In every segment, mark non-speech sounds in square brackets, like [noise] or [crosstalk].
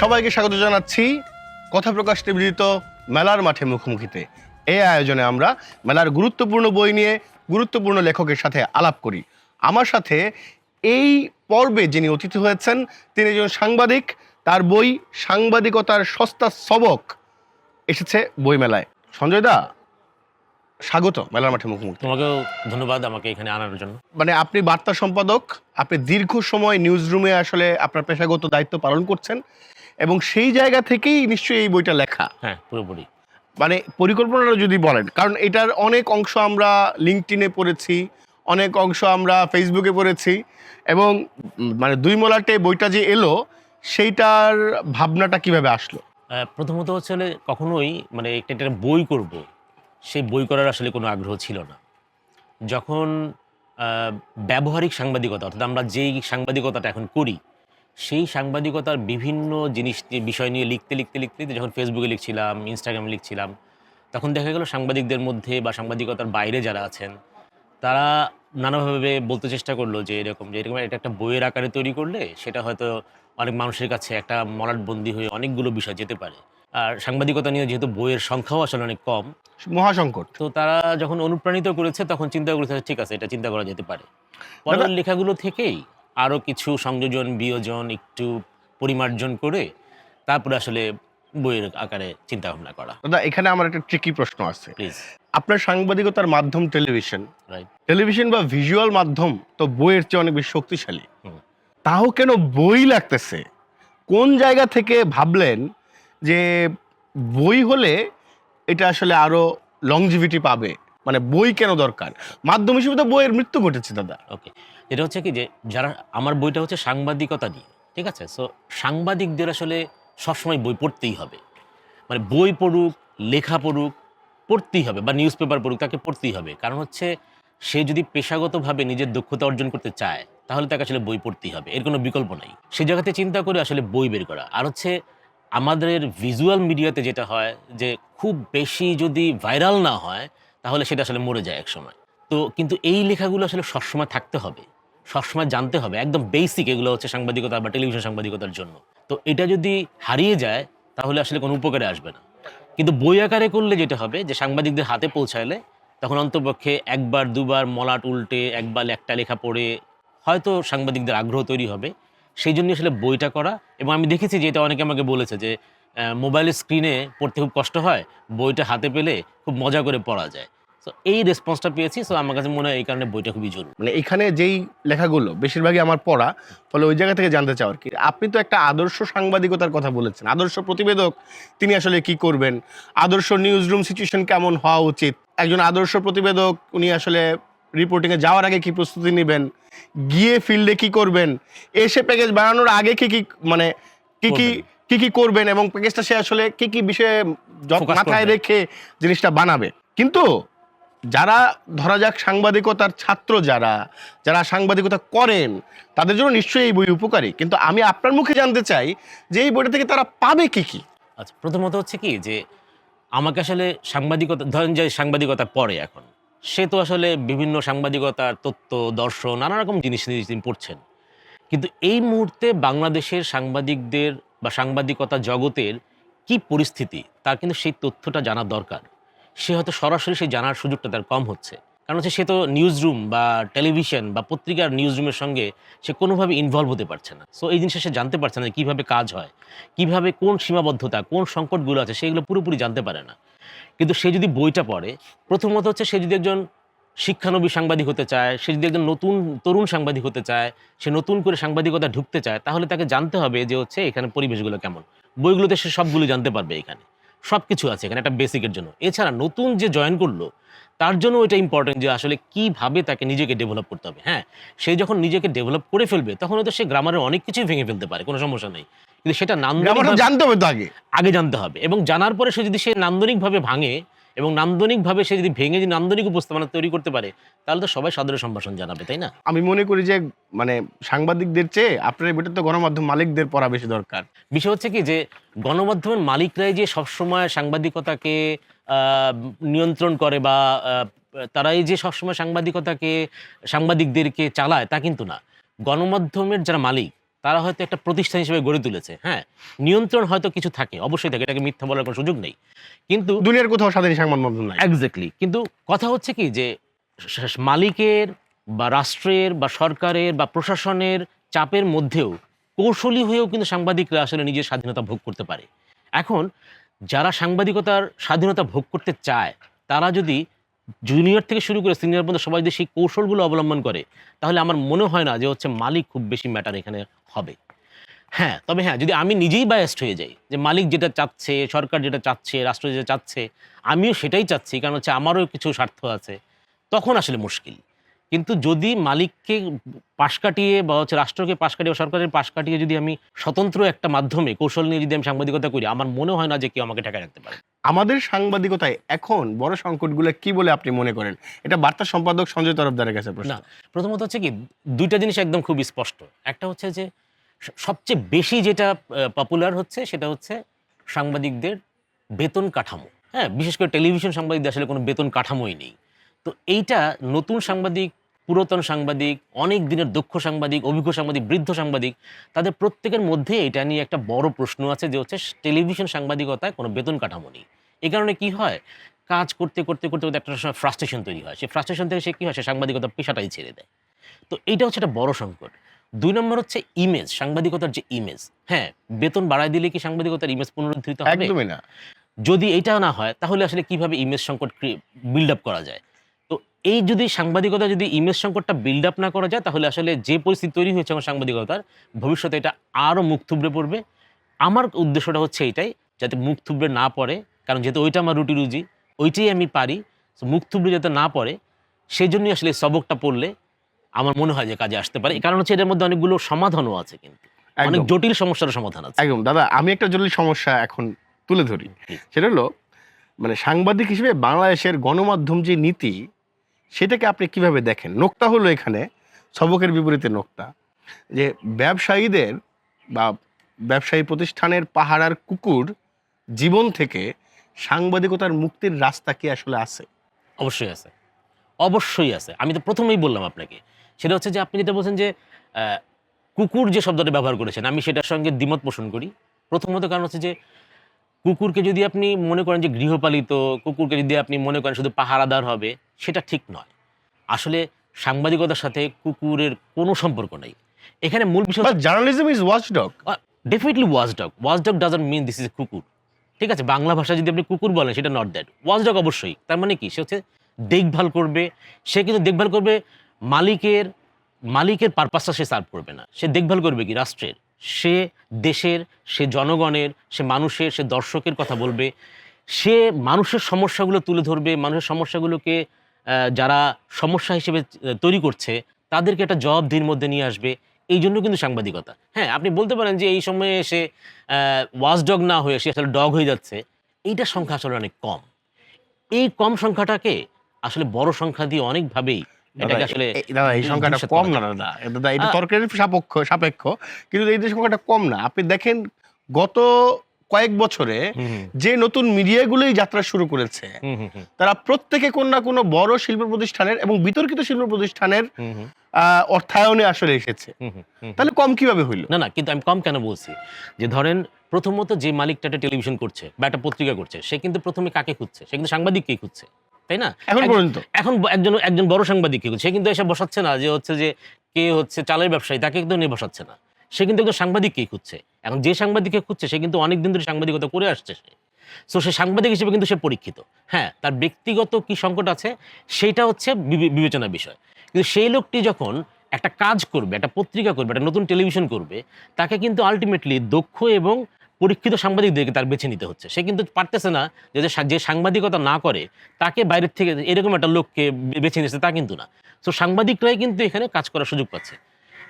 সবাইকে স্বাগত জানাচ্ছি। কথা প্রকাশ নিবেদিত মেলার মাঠে মুখোমুখিতে। এই আয়োজনে আমরা মেলার গুরুত্বপূর্ণ বই নিয়ে গুরুত্বপূর্ণ লেখকের সাথে আলাপ করি। আমার সাথে এই পর্বে যিনি অতিথি হয়েছেন, তিনি একজন সাংবাদিক। তার বই সাংবাদিকতার সস্তা সবক এসেছে বই মেলায় সঞ্জয় দা স্বাগত মেলার মাঠে মুখোমুখি। তোমাকেও ধন্যবাদ আমাকে এখানে আনার জন্য। মানে আপনি বার্তা সম্পাদক আপনি দীর্ঘ সময় নিউজ রুমে আসলে আপনার পেশাগত দায়িত্ব পালন করছেন এবং সেই জায়গা থেকেই নিশ্চয়ই এই বইটা লেখা। হ্যাঁ পুরোপুরি। মানে পরিকল্পনাটা যদি বলেন কারণ এটার অনেক অংশ আমরা লিঙ্কটিনে পড়েছি অনেক অংশ আমরা ফেসবুকে পড়েছি এবং মানে দুই মলাটে বইটা যে এলো সেইটার ভাবনাটা কীভাবে আসলো? প্রথমত হচ্ছে কখনোই মানে একটা একটা বই করব, সেই বই করার আসলে কোনো আগ্রহ ছিল না। যখন ব্যবহারিক সাংবাদিকতা, অর্থাৎ আমরা যেই সাংবাদিকতাটা এখন করি, সেই সাংবাদিকতার বিভিন্ন জিনিস বিষয় নিয়ে লিখতে লিখতে লিখতে লিখতে যখন ফেসবুকে লিখছিলাম ইনস্টাগ্রামে লিখছিলাম, তখন দেখা গেল সাংবাদিকদের মধ্যে বা সাংবাদিকতার বাইরে যারা আছেন, তারা নানাভাবে বলতে চেষ্টা করল যে এরকম যে এরকম এটা একটা বইয়ের আকারে তৈরি করলে সেটা হয়তো অনেক মানুষের কাছে একটা মলাটবন্দি হয়ে অনেকগুলো বিষয় যেতে পারে। আর সাংবাদিকতা নিয়ে যেহেতু বইয়ের সংখ্যাও আসলে অনেক কম মহাসংকট। তো তারা যখন অনুপ্রাণিত করেছে তখন চিন্তা করেছে ঠিক আছে এটা চিন্তা করা যেতে পারে। পরের লেখাগুলো থেকেই আরও কিছু সংযোজন বিয়োজন একটু পরিমার্জন করে তারপরে আসলে বইয়ের আকারে চিন্তা ভাবনা করা। দাদা এখানে আমার একটা ট্রিকি প্রশ্ন আছে। প্লিজ আপনার সাংবাদিকতার মাধ্যম টেলিভিশন। রাইট টেলিভিশন বা ভিজুয়াল মাধ্যম তো বইয়ের চেয়ে অনেক বেশি শক্তিশালী। হুম। তাও কেন বই লাগতেছে? কোন জায়গা থেকে ভাবলেন যে বই হলে এটা আসলে আরও লংজিভিটি পাবে? মানে বই কেন দরকার? মাধ্যম হিসেবে তো বইয়ের মৃত্যু ঘটেছে, দাদা। ওকে এটা হচ্ছে কি যে, যারা, আমার বইটা হচ্ছে সাংবাদিকতা নিয়ে, ঠিক আছে? সো সাংবাদিকদের আসলে সবসময় বই পড়তেই হবে। মানে বই পড়ুক, লেখা পড়ুক, পড়তেই হবে বা নিউজ পেপার পড়ুক, তাকে পড়তেই হবে। কারণ হচ্ছে, সে যদি পেশাগতভাবে নিজের দক্ষতা অর্জন করতে চায় তাহলে তাকে আসলে বই পড়তেই হবে, এর কোনো বিকল্প নাই। সে জায়গাতে চিন্তা করে আসলে বই বের করা। আর হচ্ছে আমাদের ভিজুয়াল মিডিয়াতে যেটা হয় যে খুব বেশি যদি ভাইরাল না হয়, তাহলে সেটা আসলে মরে যায় একসময়। তো কিন্তু এই লেখাগুলো আসলে সবসময় থাকতে হবে। সবসময় জানতে হবে, একদম বেসিক এগুলো হচ্ছে সাংবাদিকতা বা টেলিভিশন সাংবাদিকতার জন্য। তো এটা যদি হারিয়ে যায়, তাহলে আসলে কোনো উপকারে আসবে না। কিন্তু বই আকারে করলে যেটা হবে যে সাংবাদিকদের হাতে পৌঁছালে, তখন অন্তপক্ষে একবার দুবার মলাট উল্টে, একবার একটা লেখা পড়ে হয়তো সাংবাদিকদের আগ্রহ তৈরি হবে। সেই জন্য আসলে বইটা করা এবং আমি দেখেছি যে এটা অনেকে আমাকে বলেছে যে মোবাইলের স্ক্রিনে পড়তে খুব কষ্ট হয়, বইটা হাতে পেলে খুব মজা করে পড়া যায়। তো এই রেসপন্সটা পেয়েছি সো আমার কাছে মনে হয় এই কারণে বইটা খুবই জরুরি। মানে এখানে যেই লেখাগুলো বেশিরভাগই আমার পড়া, ফলে ওই জায়গা থেকে জানতে চাও আর কি। আপনি তো একটা আদর্শ সাংবাদিকতার কথা বলেছেন, আদর্শ প্রতিবেদক তিনি আসলে কি করবেন? আদর্শ নিউজ রুম সিচুয়েশন কেমন হওয়া উচিত? একজন আদর্শ প্রতিবেদক, উনি আসলে রিপোর্টিংয়ে যাওয়ার আগে কি প্রস্তুতি নেবেন? গিয়ে ফিল্ডে কি করবেন? এসে প্যাকেজ বানানোর আগে কি কি মানে কি কি। কি কি করবেন এবং প্যাকেজটা সে আসলে কি কি বিষয়ে মাথায় রেখে জিনিসটা বানাবে। কিন্তু যারা ধরা যাক সাংবাদিকতার ছাত্র যারা যারা সাংবাদিকতা করেন তাদের জন্য নিশ্চয়ই এই বই উপকারী। কিন্তু আমি আপনার মুখে জানতে চাই যে এই বইটা থেকে তারা পাবে কি কি? আচ্ছা প্রথমত হচ্ছে কি যে আমাকে আসলে সাংবাদিকতা ধরেন যে সাংবাদিকতা পড়ে এখন। সে তো আসলে বিভিন্ন সাংবাদিকতার তথ্য দর্শন, নানা রকম জিনিস নিয়ে তিনি পড়ছেন। কিন্তু এই মুহূর্তে বাংলাদেশের সাংবাদিকদের বা সাংবাদিকতা জগতের কি পরিস্থিতি, তার কিন্তু সেই তথ্যটা জানা দরকার। সে হয়তো সরাসরি সেই জানার সুযোগটা তার কম হচ্ছে। কারণ হচ্ছে সে তো নিউজ রুম বা টেলিভিশন বা পত্রিকার নিউজ রুমের সঙ্গে সে কোনোভাবে ইনভলভ হতে পারছে না। সো এই জিনিসটা সে জানতে পারছে না কীভাবে কাজ হয়, কীভাবে কোন সীমাবদ্ধতা, কোন সংকটগুলো আছে, সেগুলো পুরোপুরি জানতে পারে না। কিন্তু সে যদি বইটা পড়ে, প্রথমত হচ্ছে সে যদি একজন শিক্ষানবী সাংবাদিক হতে চায়, সে যদি একজন নতুন তরুণ সাংবাদিক হতে চায়, সে নতুন করে সাংবাদিকতা ঢুকতে চায়, তাহলে তাকে জানতে হবে যে হচ্ছে এখানে পরিবেশগুলো কেমন। বইগুলোতে সে সবগুলো জানতে পারবে এখানে। সব কিছু আছে এখানে, একটা বেসিকের জন্য। এছাড়া নতুন যে জয়েন করল, তার জন্য এটা ইম্পর্টেন্ট যে আসলে কীভাবে তাকে নিজেকে ডেভেলপ করতে হবে। হ্যাঁ সে যখন নিজেকে ডেভেলপ করে ফেলবে, তখন হয়তো সে গ্রামারের অনেক কিছুই ভেঙে ফেলতে পারে, কোনো সমস্যা নেই। কিন্তু সেটা আমার নান্দনিকভাবে জানতে হবে তো আগে। আগে জানতে হবে। এবং জানার পরে সে যদি সে নান্দনিকভাবে ভাঙে এবং নান্দনিকভাবে সে যদি ভেঙে যদি নান্দনিক উপস্থাপনা তৈরি করতে পারে তাহলে তো সবাই সাদরে সম্ভাষণ জানাবে তাই না? আমি মনে করি যে মানে সাংবাদিকদের চেয়ে আপনার বেটার তো গণমাধ্যম মালিকদের পড়া বেশি দরকার। বিষয় হচ্ছে কি যে গণমাধ্যমের মালিকরাই যে সবসময় সাংবাদিকতাকে নিয়ন্ত্রণ করে বা তারাই যে সবসময় সাংবাদিকতাকে সাংবাদিকদেরকে চালায় তা কিন্তু না। গণমাধ্যমের যারা মালিক তারা হয়তো একটা প্রতিষ্ঠান হিসেবে গড়ে তুলেছে হ্যাঁ? নিয়ন্ত্রণ হয়তো কিছু থাকে অবশ্যই থাকে এটাকে মিথ্যা বলার কোনো সুযোগ নেই। কিন্তু দুনিয়ার কোথাও স্বাধীন সংবাদ মাধ্যম নাই। এক্স্যাক্টলি কিন্তু কথা হচ্ছে কি যে মালিকের বা রাষ্ট্রের বা সরকারের বা প্রশাসনের চাপের মধ্যেও কৌশলী হয়েও কিন্তু সাংবাদিকরা আসলে নিজের স্বাধীনতা ভোগ করতে পারে। এখন যারা সাংবাদিকতার স্বাধীনতা ভোগ করতে চায় তারা যদি জুনিয়র থেকে শুরু করে সিনিয়র পর্যন্ত সবাই যদি সেই কৌশলগুলো অবলম্বন করে, তাহলে আমার মনে হয় না যে হচ্ছে মালিক খুব বেশি ম্যাটার এখানে হবে। হ্যাঁ তবে হ্যাঁ যদি আমি নিজেই বায়াস্ট হয়ে যাই যে মালিক যেটা চাচ্ছে, সরকার যেটা চাচ্ছে, রাষ্ট্র যেটা চাচ্ছে, আমিও সেটাই চাচ্ছি, কারণ হচ্ছে আমারও কিছু স্বার্থ আছে, তখন আসলে মুশকিল। কিন্তু যদি মালিককে পাশ কাটিয়ে বা হচ্ছে রাষ্ট্রকে পাশ কাটিয়ে বা সরকারের পাশ কাটিয়ে যদি আমি স্বতন্ত্র একটা মাধ্যমে কৌশল নিয়ে যদি আমি সাংবাদিকতা করি, আমার মনে হয় না যে কেউ আমাকে ঠেকায় রাখতে পারে। আমাদের সাংবাদিকতায় এখন বড় সংকটগুলো কি বলে আপনি মনে করেন? এটা বার্তা সম্পাদক সঞ্জয় তরফদারের কাছে প্রশ্ন। প্রথমত হচ্ছে কি, দুইটা জিনিস একদম খুব স্পষ্ট। একটা হচ্ছে যে সবচেয়ে বেশি যেটা পপুলার হচ্ছে সেটা হচ্ছে সাংবাদিকদের বেতন কাঠামো। হ্যাঁ বিশেষ করে টেলিভিশন সাংবাদিকদের আসলে কোনো বেতন কাঠামোই নেই। তো এইটা নতুন সাংবাদিক পুরাতন সাংবাদিক অনেক দিনের দক্ষ সাংবাদিক অভিজ্ঞ সাংবাদিক বৃদ্ধ সাংবাদিক তাদের প্রত্যেকের মধ্যে এটা নিয়ে একটা বড় প্রশ্ন আছে যে হচ্ছে টেলিভিশন সাংবাদিকতায় কোনো বেতন কাঠামো নেই। এই কারণে কি হয়? কাজ করতে করতে করতে করতে একটা সময় ফ্রাস্ট্রেশন তৈরি হয়। সে ফ্রাস্ট্রেশন থেকে সে কী হয়? সে সাংবাদিকতা পেশাটাই ছেড়ে দেয়। তো এইটা হচ্ছে একটা বড় সংকট। দুই নম্বর হচ্ছে ইমেজ সাংবাদিকতার যে ইমেজ হ্যাঁ বেতন বাড়ায় দিলে কি সাংবাদিকতার ইমেজ পুনরুদ্ধৃত হবে? একদমই না। যদি এটা না হয় তাহলে আসলে কীভাবে ইমেজ সংকট বিল্ড আপ করা যায়? এই যদি সাংবাদিকতা যদি ইমেজ সংকটটা বিল্ড আপ না করা যায় তাহলে আসলে যে পরিস্থিতি তৈরি হয়েছে আমার সাংবাদিকতার ভবিষ্যতে এটা আরও মুখ থুবড়ে পড়বে। আমার উদ্দেশ্যটা হচ্ছে এইটাই যাতে মুখ থুবড়ে না পড়ে কারণ যেহেতু ওইটা আমার রুটি রুজি ওইটাই আমি পারি মুখ থুবড়ে যাতে না পড়ে সেই জন্যই আসলে সবকটা পড়লে আমার মনে হয় যে কাজে আসতে পারে। কারণ হচ্ছে এটার মধ্যে অনেকগুলো সমাধানও আছে কিন্তু। অনেক জটিল সমস্যার সমাধান আছে। একদম। দাদা আমি একটা জটিল সমস্যা এখন তুলে ধরি। সেটা হলো মানে সাংবাদিক হিসেবে বাংলাদেশের গণমাধ্যম যে নীতি সেটাকে আপনি কীভাবে দেখেন? নোক্তা হলো এখানে সবকের বিপরীতে নোক্তা। যে ব্যবসায়ীদের বা ব্যবসায়ী প্রতিষ্ঠানের পাহারার কুকুর জীবন থেকে সাংবাদিকতার মুক্তির রাস্তা কি আসলে আছে? অবশ্যই আছে। অবশ্যই আছে। আমি তো প্রথমেই বললাম আপনাকে। সেটা হচ্ছে যে আপনি যেটা বলছেন যে কুকুর যে শব্দটা ব্যবহার করেছেন, আমি সেটার সঙ্গে দ্বিমত পোষণ করি। প্রথমত কারণ হচ্ছে যে কুকুরকে যদি আপনি মনে করেন যে গৃহপালিত কুকুরকে যদি আপনি মনে করেন শুধু পাহারাদার হবে সেটা ঠিক নয়। আসলে সাংবাদিকতার সাথে কুকুরের কোনো সম্পর্ক নেই। এখানে মূল বিষয় journalism is watch dog definitely watch dog watch dog doesn't mean this is a কুকুর। ঠিক আছে বাংলা ভাষায় যদি আপনি কুকুর বলেন সেটা নট দ্যাট ওয়াচ ডগ অবশ্যই। তার মানে কি? সে হচ্ছে দেখভাল করবে। সে কিন্তু দেখভাল করবে মালিকের মালিকের পারপাসটা সে সার্ভ করবে না। সে দেখভাল করবে কি? রাষ্ট্রের। সে দেশের, সে জনগণের, সে মানুষের, সে দর্শকের কথা বলবে। সে মানুষের সমস্যাগুলো তুলে ধরবে, মানুষের সমস্যাগুলোকে যারা সমস্যা হিসেবে তৈরি করছে, তাদেরকে একটা জবাবদিহির মধ্যে নিয়ে আসবে। এই জন্য কিন্তু সাংবাদিকতা। হ্যাঁ আপনি বলতে পারেন যে এই সময়ে এসে ওয়াচ ডগ না হয়ে সে আসলে ডগ হয়ে যাচ্ছে। এইটার সংখ্যা আসলে অনেক কম। এই কম সংখ্যাটাকে আসলে বড় সংখ্যা দিয়ে অনেকভাবেই এটাকে আসলে দাদা এই সংখ্যাটা কম না দাদা। দাদা এটা তর্কের সাপেক্ষ সাপেক্ষ। কিন্তু এই যে সংখ্যাটা কম না। আপনি দেখেন গত কয়েক বছরে যে নতুন মিডিয়াগুলোই যাত্রা শুরু করেছে তারা প্রত্যেকে কোন না কোনো বড় শিল্প প্রতিষ্ঠানের এবং বিতর্কিত শিল্প প্রতিষ্ঠানের অর্থায়নে আসলে এসেছে। তাহলে কম কীভাবে হইল? না না কিন্তু আমি কম কেন বলছি? যে ধরেন প্রথমত যে মালিকটা একটা টেলিভিশন করছে বা একটা পত্রিকা করছে সে কিন্তু প্রথমে কাকে খুঁজছে? সে কিন্তু সাংবাদিককেই খুঁজছে। তাই না? এখন পর্যন্ত। এখন একজন একজন বড় সাংবাদিককে খুঁজছে সে কিন্তু এসে বসাচ্ছে না যে হচ্ছে যে কে হচ্ছে চালের ব্যবসায়ী তাকে কিন্তু নিয়ে বসাচ্ছে না। সে কিন্তু একজন সাংবাদিককেই খুঁজছে। এখন যে সাংবাদিককে খুঁজছে সে কিন্তু অনেক দিন ধরে সাংবাদিকতা করে আসছে সে। সো সে সাংবাদিক হিসেবে কিন্তু সে পরীক্ষিত। হ্যাঁ তার ব্যক্তিগত কি সংকট আছে সেটা হচ্ছে বিবে- বিবেচনার বিষয়। কিন্তু সেই লোকটি যখন একটা কাজ করবে একটা পত্রিকা করবে একটা নতুন টেলিভিশন করবে তাকে কিন্তু আলটিমেটলি দক্ষ এবং পরীক্ষিত সাংবাদিকদেরকে তার বেছে নিতে হচ্ছে। সে কিন্তু পারতেছে না যে যে সাংবাদিকতা না করে তাকে বাইরের থেকে এরকম একটা লোককে বেছে নিচ্ছে তা কিন্তু না। তো সাংবাদিকরাই কিন্তু এখানে কাজ করার সুযোগ পাচ্ছে।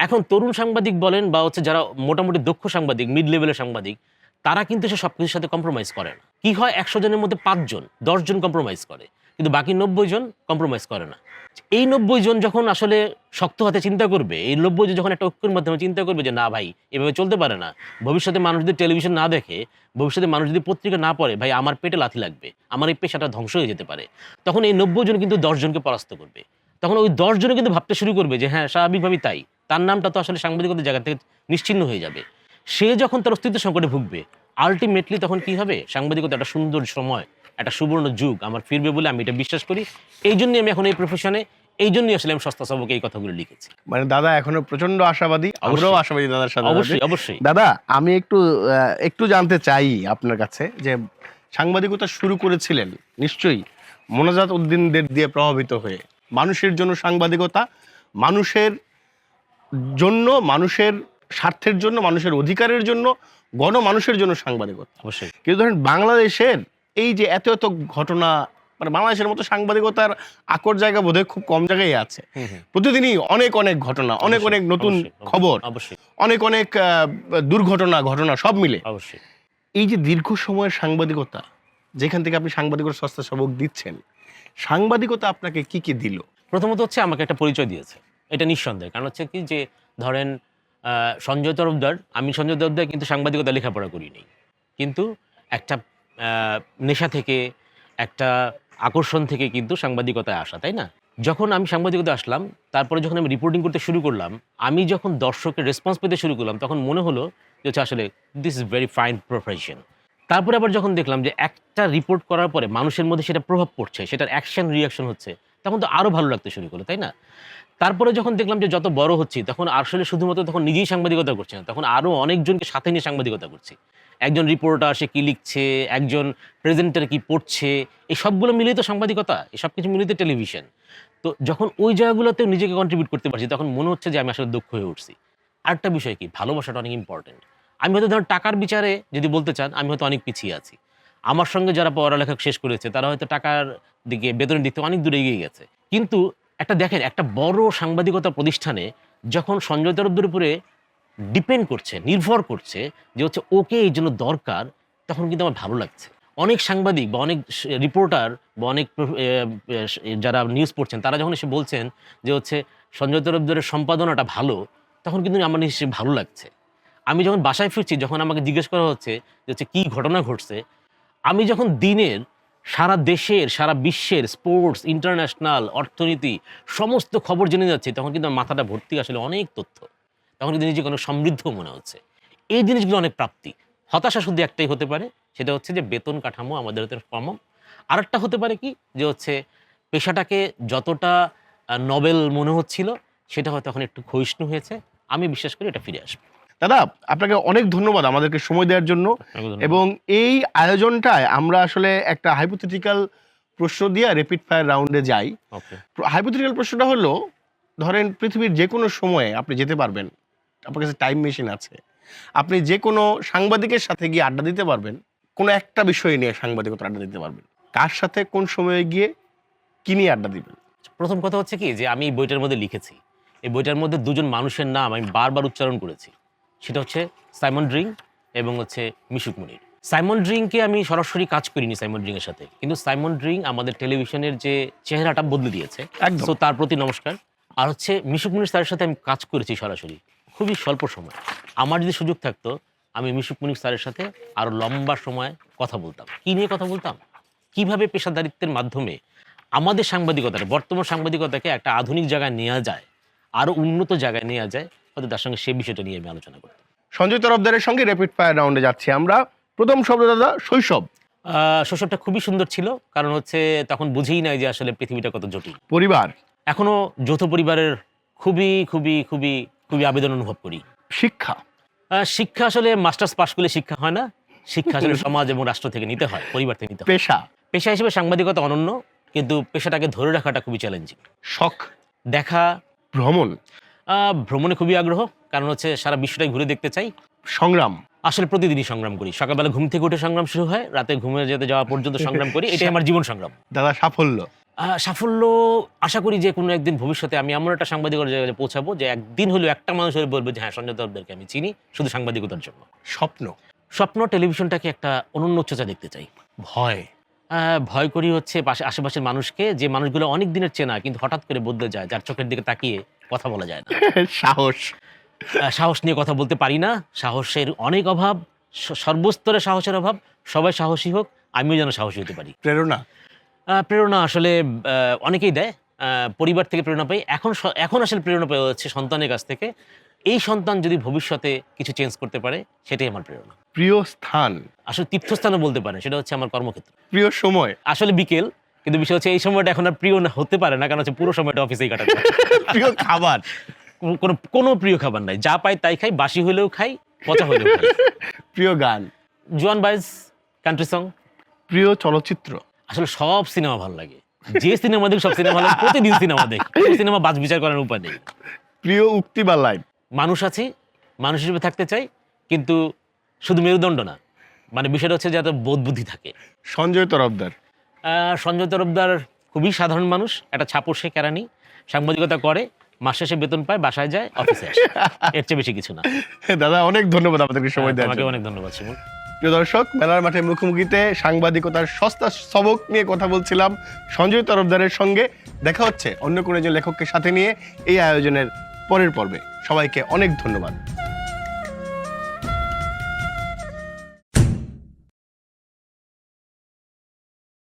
এখন তরুণ সাংবাদিক বলেন বা হচ্ছে যারা মোটামুটি দক্ষ সাংবাদিক মিড লেভেলের সাংবাদিক তারা কিন্তু সে সব কিছুর সাথে কম্প্রোমাইজ করে না। কি হয়? একশো জনের মধ্যে পাঁচজন, দশজন কম্প্রোমাইজ করে। কিন্তু বাকি নব্বই জন কম্প্রোমাইজ করে না। এই নব্বই জন যখন আসলে শক্ত হাতে চিন্তা করবে, এই নব্বই জন যখন একটা ঐক্যের মাধ্যমে চিন্তা করবে যে, না ভাই, এভাবে চলতে পারে না। ভবিষ্যতে মানুষ যদি টেলিভিশন না দেখে, ভবিষ্যতে মানুষ যদি পত্রিকা না পড়ে, ভাই, আমার পেটে লাথি লাগবে। আমার এই পেশাটা ধ্বংস হয়ে যেতে পারে। তখন এই নব্বই জন কিন্তু দশজনকে পরাস্ত করবে। তখন ওই দশজনে কিন্তু ভাবতে শুরু করবে যে হ্যাঁ স্বাভাবিকভাবেই তাই। তার নামটা তো আসলে সাংবাদিকতার জায়গা থেকে নিশ্চিন্ন হয়ে যাবে। সে যখন তার অস্তিত্ব সংকটে ভুগবে আলটিমেটলি তখন কি হবে? সাংবাদিকতা একটা সুন্দর সময় একটা সুবর্ণ যুগ আমার ফিরবে বলে আমি এটা বিশ্বাস করি। এই জন্যই আমি এখন এই প্রফেশনে এই জন্যই আসলে আমি সস্তা সবকে এই কথাগুলো লিখেছি। মানে দাদা এখনও প্রচণ্ড আশাবাদী আমরাও আশাবাদী দাদার সাথে অবশ্যই অবশ্যই। দাদা আমি একটু একটু জানতে চাই আপনার কাছে যে সাংবাদিকতা শুরু করেছিলেন নিশ্চয়ই মোনাজাত উদ্দিনদের দিয়ে প্রভাবিত হয়ে। মানুষের জন্য সাংবাদিকতা মানুষের জন্য মানুষের স্বার্থের জন্য মানুষের অধিকারের জন্য গণ মানুষের জন্য সাংবাদিকতা। অবশ্যই। কিন্তু ধরেন বাংলাদেশের এই যে এত এত ঘটনা মানে বাংলাদেশের মতো সাংবাদিকতার আকর জায়গা বোধহয় খুব কম জায়গায় আছে। প্রতিদিনই অনেক অনেক ঘটনা অনেক অনেক নতুন খবর অবশ্যই। অনেক অনেক দুর্ঘটনা ঘটনা সব মিলে। অবশ্যই। এই যে দীর্ঘ সময়ের সাংবাদিকতা যেখান থেকে আপনি সাংবাদিকতা সস্তা সবক দিচ্ছেন সাংবাদিকতা আপনাকে কি কি দিল? প্রথমত হচ্ছে আমাকে একটা পরিচয় দিয়েছে। এটা নিঃসন্দেহ। কারণ হচ্ছে কি যে ধরেন সঞ্জয় তরফদার, আমি সঞ্জয় তরফদার কিন্তু সাংবাদিকতা লেখাপড়া করিনি। কিন্তু একটা নেশা থেকে, একটা আকর্ষণ থেকে কিন্তু সাংবাদিকতায় আসা, তাই না? যখন আমি সাংবাদিকতা আসলাম, তারপরে যখন আমি রিপোর্টিং করতে শুরু করলাম, আমি যখন দর্শকের রেসপন্স পেতে শুরু করলাম, তখন মনে হলো যে হচ্ছে আসলে this is very fine profession তারপরে আবার যখন দেখলাম যে, একটা রিপোর্ট করার পরে মানুষের মধ্যে সেটা প্রভাব পড়ছে, সেটার অ্যাকশন রিয়াকশন হচ্ছে, তখন তো আরও ভালো লাগতে শুরু করল, তাই না? তারপরে যখন দেখলাম যে যত বড় হচ্ছি, তখন আসলে শুধুমাত্র তখন নিজেই সাংবাদিকতা করছি না, তখন আরও অনেকজনকে সাথে নিয়ে সাংবাদিকতা করছি। একজন রিপোর্টার সে কী লিখছে, একজন প্রেজেন্টার কি পড়ছে, এই সবগুলো মিলিয়ে তো সাংবাদিকতা, এই সব কিছু মিলিয়ে তো টেলিভিশন তো যখন ওই জায়গাগুলোতেও নিজেকে কন্ট্রিবিউট করতে পারছি, তখন মনে হচ্ছে যে আমি আসলে দক্ষ হয়ে উঠছি। আরেকটা বিষয় কি? ভালোবাসাটা অনেক ইম্পর্টেন্ট আমি হয়তো ধরুন টাকার বিচারে যদি বলতে চান, আমি হয়তো অনেক পিছিয়ে আছি। আমার সঙ্গে যারা পড়ালেখা শেষ করেছে, তারা হয়তো টাকার দিকে বেতনের দিক থেকে অনেক দূরে এগিয়ে গেছে। কিন্তু একটা দেখেন, একটা বড় সাংবাদিকতা প্রতিষ্ঠানে যখন সঞ্জয় তরফদের উপরে ডিপেন্ড করছে, নির্ভর করছে যে হচ্ছে ওকে এই জন্য দরকার, তখন কিন্তু আমার ভালো লাগছে। অনেক সাংবাদিক বা অনেক রিপোর্টার বা অনেক যারা নিউজ পড়ছেন, তারা যখন এসে বলছেন যে হচ্ছে সঞ্জয় তরফদারের সম্পাদনাটা ভালো, তখন কিন্তু আমার নিশ্চয়ই ভালো লাগছে। আমি যখন বাসায় ফিরছি, যখন আমাকে জিজ্ঞেস করা হচ্ছে যে হচ্ছে কী ঘটনা ঘটছে, আমি যখন দিনের সারা দেশের, সারা বিশ্বের স্পোর্টস ইন্টারন্যাশনাল অর্থনীতি, সমস্ত খবর জেনে যাচ্ছি, তখন কিন্তু মাথাটা ভর্তি আসলে অনেক তথ্য। তখন কিন্তু নিজেকে অনেক সমৃদ্ধ মনে হচ্ছে। এই জিনিসগুলো অনেক প্রাপ্তি। হতাশা শুধু একটাই হতে পারে, সেটা হচ্ছে যে বেতন কাঠামো আমাদের হাতে কম আরেকটা হতে পারে কি, যে হচ্ছে পেশাটাকে যতটা নবেল মনে হচ্ছিল, সেটা হয়তো এখন একটু ক্ষয়িষ্ণু হয়েছে। আমি বিশ্বাস করি এটা ফিরে আসবে। দাদা আপনাকে অনেক ধন্যবাদ আমাদেরকে সময় দেওয়ার জন্য। এবং এই আয়োজনটায় আমরা আসলে একটা হাইপোথেটিক্যাল প্রশ্ন দিয়ে র্যাপিড ফায়ার রাউন্ডে যাই। হাইপোথেটিক্যাল প্রশ্নটা হলো ধরেন পৃথিবীর যে কোনো সময়ে আপনি যেতে পারবেন আপনার কাছে টাইম মেশিন আছে। আপনি যে কোনো সাংবাদিকের সাথে গিয়ে আড্ডা দিতে পারবেন কোনো একটা বিষয় নিয়ে সাংবাদিকতা আড্ডা দিতে পারবেন। কার সাথে কোন সময়ে গিয়ে কি নিয়ে আড্ডা দিবেন? প্রথম কথা হচ্ছে কি যে আমি এই বইটার মধ্যে লিখেছি। এই বইটার মধ্যে দুজন মানুষের নাম আমি বারবার উচ্চারণ করেছি। সেটা হচ্ছে সাইমন ড্রিং এবং হচ্ছে মিশুক মুনির। সাইমন ড্রিংকে আমি সরাসরি কাজ করিনি সাইমন ড্রিং এর সাথে। কিন্তু সাইমন ড্রিং আমাদের টেলিভিশনের যে চেহারাটা বদলে দিয়েছে। একদম। তো তার প্রতি নমস্কার। আর হচ্ছে মিশুক মুনির স্যারের সাথে আমি কাজ করেছি সরাসরি। খুবই স্বল্প সময়। আমার যদি সুযোগ থাকতো আমি মিশুক মুনির স্যারের সাথে আরও লম্বা সময় কথা বলতাম। কী নিয়ে কথা বলতাম? কীভাবে পেশাদারিত্বের মাধ্যমে আমাদের সাংবাদিকতাটা বর্তমান সাংবাদিকতাকে একটা আধুনিক জায়গায় নেওয়া যায় আরও উন্নত জায়গায় নেওয়া যায় হয়তো তার সঙ্গে সে বিষয়টা নিয়ে আমি আলোচনা করতাম সঞ্জয় তরফদারের সঙ্গে র্যাপিড ফায়ার রাউন্ডে যাচ্ছি আমরা। প্রথম শব্দ দাদা শৈশব। শৈশবটা খুবই সুন্দর ছিল কারণ হচ্ছে তখন বুঝেই নাই যে আসলে পৃথিবীটা কত জটিল। পরিবার। এখনও যৌথ পরিবারের খুবই খুবই খুবই খুবই আবেদন অনুভব করি। শিক্ষা। শিক্ষা আসলে মাস্টার্স পাশ করলে শিক্ষা হয় না। শিক্ষা আসলে [laughs] সমাজ এবং রাষ্ট্র থেকে নিতে হয় পরিবার থেকে নিতে হয়। পেশা। পেশা হিসেবে সাংবাদিকতা অনন্য কিন্তু পেশাটাকে ধরে রাখাটা খুবই চ্যালেঞ্জিং শখ। দেখা। ভ্রমণ। ভ্রমণে খুবই আগ্রহ কারণ হচ্ছে সারা বিশ্বটাই ঘুরে দেখতে চাই। সংগ্রাম। আসলে প্রতিদিনই সংগ্রাম করি। সকালবেলা ঘুম থেকে উঠে সংগ্রাম শুরু হয় রাতে ঘুমে যেতে যাওয়া পর্যন্ত সংগ্রাম করি। এটাই আমার জীবন সংগ্রাম। দাদা সাফল্য? সাফল্য আশা করি যে কোনো একদিন ভবিষ্যতে আমি এমন একটা সাংবাদিকতার জায়গায় পৌঁছাবো যে একদিন হলেও একটা মানুষ হলে বলবে যে হ্যাঁ সঞ্জয় তরফদারকে আমি চিনি শুধু সাংবাদিকতার জন্য। স্বপ্ন? স্বপ্ন টেলিভিশনটাকে একটা অনন্য উচ্চতা দেখতে চাই। ভয়? ভয় করি হচ্ছে পাশে আশেপাশের মানুষকে যে মানুষগুলো অনেক দিনের চেনা কিন্তু হঠাৎ করে বদলে যায় যার চোখের দিকে তাকিয়ে কথা বলা যায় না। [laughs] সাহস। সাহস নিয়ে কথা বলতে পারি না। সাহসের অনেক অভাব সর্বস্তরে সাহসের অভাব সবাই সাহসী হোক আমিও যেন সাহসী হতে পারি। প্রেরণা? প্রেরণা আসলে অনেকেই দেয়। পরিবার থেকে প্রেরণা পাই। এখন এখন আসলে প্রেরণা পাওয়া যাচ্ছে সন্তানের কাছ থেকে। এই সন্তান যদি ভবিষ্যতে কিছু চেঞ্জ করতে পারে সেটাই আমার প্রেরণা। প্রিয় স্থান? আসলে তীর্থস্থানও বলতে পারে সেটা হচ্ছে আমার কর্মক্ষেত্র। প্রিয় সময়? আসলে বিকেল কিন্তু বিষয় হচ্ছে এই সময়টা এখন আর প্রিয় না হতে পারে না কারণ হচ্ছে পুরো সময়টা অফিসেই কাটাতে [laughs] প্রিয় খাবার। কোনো- কোনো প্রিয় খাবার নাই। যা পাই তাই খাই বাসি হলেও খাই পচা হলেও খাই। [laughs] প্রিয় গান। জোয়ান বাইজ কান্ট্রি সং প্রিয় চলচ্চিত্র। আসলে সব সিনেমা ভালো লাগে। যে সিনেমা দেখি সব সিনেমা ভালো লাগে। প্রতিদিন সিনেমা দেখি। [laughs] সিনেমা বাজ বিচার করার উপায় নেই। প্রিয় উক্তি বা লাইভ। মানুষ আছি মানুষ হিসেবে থাকতে চাই কিন্তু শুধু মেরুদণ্ড না। মানে বিষয়টা হচ্ছে যাতে বোধ বুদ্ধি থাকে। সঞ্জয় তরফদার। সঞ্জয় তরফদার খুবই সাধারণ মানুষ একটা ছাপর সে কেরানি সাংবাদিকতা করে মাস শেষে বেতন পায় বাসায় যায় অফিসে আসে। এর চেয়ে বেশি কিছু না। [laughs] দাদা অনেক ধন্যবাদ আপনাদেরকে সময় দেওয়ার তোমাকে জন্য। অনেক ধন্যবাদ শিমুল। প্রিয় দর্শক মেলার মাঠে মুখোমুখিতে সাংবাদিকতার সস্তা সবক নিয়ে কথা বলছিলাম সঞ্জয় তরফদারের সঙ্গে। দেখা হচ্ছে অন্য কোনো একজন লেখককে সাথে নিয়ে এই আয়োজনের পরের পর্বে। সবাইকে অনেক ধন্যবাদ।